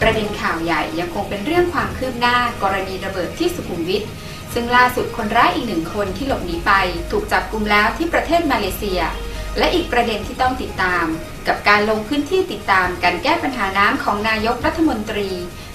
ประเด็นข่าวใหญ่ยังคงเป็นเรื่องความคืบหน้ากรณีระเบิดที่สุขุมวิทซึ่งล่าสุดคนร้ายอีกหนึ่งคนที่หลบหนีไป ถูกจับกลุมแล้วที่ประเทศมาเลเซีย และอีกประเด็นที่ต้องติดตามกับการลงพื้นที่ติดตามการแก้ปัญหาน้ำของนายกรัฐมนตรี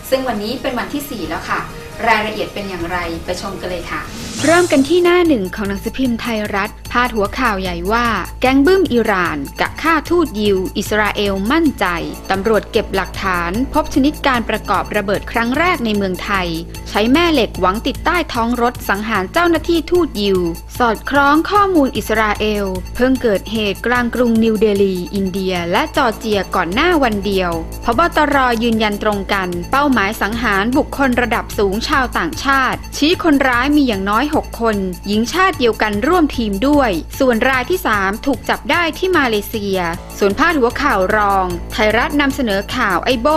ซึ่งวันนี้เป็นวันที่ 4 แล้วค่ะ รายละเอียดเป็นอย่างไรไปชมกันเลยค่ะ เริ่มกันที่หน้าหนึ่งของหนังสือพิมพ์ไทยรัฐ พาดหัวข่าวใหญ่ว่า แก๊งบึ้มอิหร่านกะฆ่าทูตยิว อิสราเอลมั่นใจ ตำรวจเก็บหลักฐาน พบชนิดการประกอบระเบิดครั้งแรกในเมืองไทย ใช้แม่เหล็กหวังติดใต้ท้องรถสังหารเจ้าหน้าที่ทูตยิว สอดคล้องข้อมูลอิสราเอล เพิ่งเกิดเหตุกลางกรุงนิวเดลี อินเดียและจอร์เจียก่อนหน้าวันเดียว พบตรยืนยันตรงกัน เป้าหมายสังหารบุคคลระดับสูงชาวต่างชาติ ชี้คนร้ายมีอย่างน้อย 6 คน หญิงชาติเดียวกันร่วมทีมด้วย ส่วนรายที่ 3 ถูกจับได้ที่มาเลเซีย ส่วนพาดหัวข่าวรอง ไทยรัฐนำเสนอข่าวไอโบ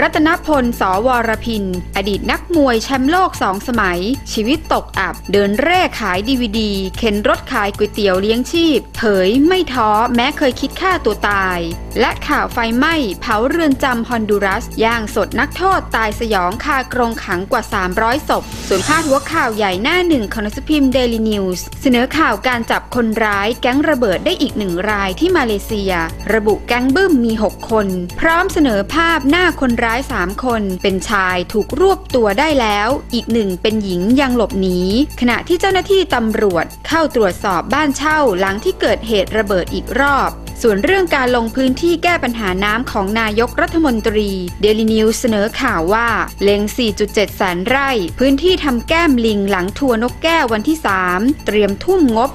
รัตนพล สวรพิน อดีตนักมวยแชมป์โลกสองสมัย ชีวิตตกอับ เดินเร่ขายดีวดี เข็นรถขายก๋วยเตี๋ยวเลี้ยงชีพ เผยไม่ท้อแม้เคยคิดฆ่าตัวตายและข่าวไฟไหม้เผาเรือนจำฮอนดูรัส ย่างสดนักโทษตายสยองคากรงขังกว่า 300 ศพ ส่วนพาดหัวข่าวใหญ่หน้าหนึ่งของนสพิมเดลินิวส์เสนอข่าวการจับคนร้ายแก๊งระเบิดได้อีกหนึ่งรายที่มาเลเซีย ระบุแก๊งบึ้มมี 6 คน พร้อมเสนอภาพหน้าคนร้าย 3 คน เป็นชายถูกรวบตัวได้แล้ว อีกหนึ่งเป็นหญิงยังหลบหนี ขณะที่เจ้าหน้าที่ตำรวจเข้าตรวจสอบบ้านเช่าหลังที่เกิดเหตุระเบิดอีกรอบ ส่วนเรื่องการลงพื้นที่แก้ปัญหาน้ำของนายกรัฐมนตรีเดลินิวเสนอข่าวว่าเล็ง 4.7 แสนไร่ พื้นที่ทำแก้มลิงหลังทัวร์นกแก้ววันที่ 3 เตรียมทุ่มงบ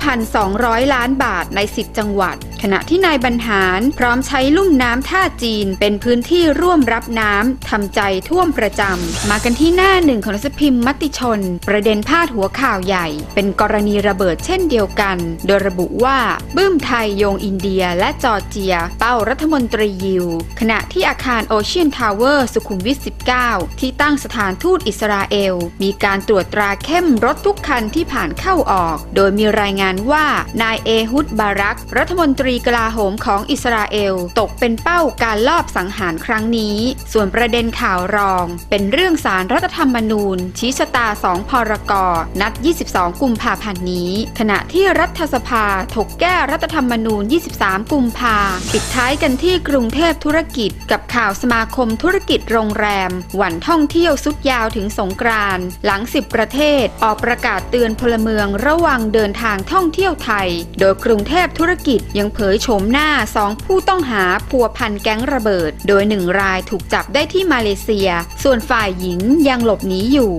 49,200 ล้านบาทใน 10 จังหวัด ขณะที่นายบรรหารพร้อมใช้ลุ่มน้ำท่าจีน เป็นพื้นที่ร่วมรับน้ำทำใจท่วมประจำมากันที่หน้าหนึ่งของหนังสือพิมพ์มติชน ประเด็นพาดหัวข่าวใหญ่ เป็นกรณีระเบิดเช่นเดียวกัน โดยระบุว่าบึ้มไทยโยงอินเดียและจอร์เจีย เป้ารัฐมนตรียิว ขณะที่อาคารโอเชียนทาวเวอร์สุขุมวิท 19 ที่ตั้งสถานทูตอิสราเอล มีการตรวจตราเข้มรถทุกคันที่ผ่านเข้าออก โดยมีรายงานว่านายเอฮุดบารัก รัฐมนตรีกลาโหมของอิสราเอล ตกเป็นเป้าการลอบสังหารครั้งนี้ ส่วนประเด็นข่าวรอง เป็นเรื่องสารรัฐธรรมนูญ ชี้ชะตาสองพรกนัด 22 กุมภาพันธ์นี้ ขณะที่รัฐสภาถกแก้รัฐธรรมนูญ 23 กุมภาปิดท้ายกันที่กรุงเทพธุรกิจ กับข่าวสมาคมธุรกิจโรงแรม หวันท่องเที่ยวสุดยาวถึงสงกรานต์หลัง 10 ประเทศ ออกประกาศเตือนพลเมืองระวังเดินทางท่องเที่ยวไทย โดยกรุงเทพธุรกิจยังเผยโฉมหน้าสองผู้ต้องหาพัวพันแก๊งระเบิด โดยหนึ่งรายถูกจับได้ที่มาเลเซีย ส่วนฝ่ายหญิงยังหลบหนีอยู่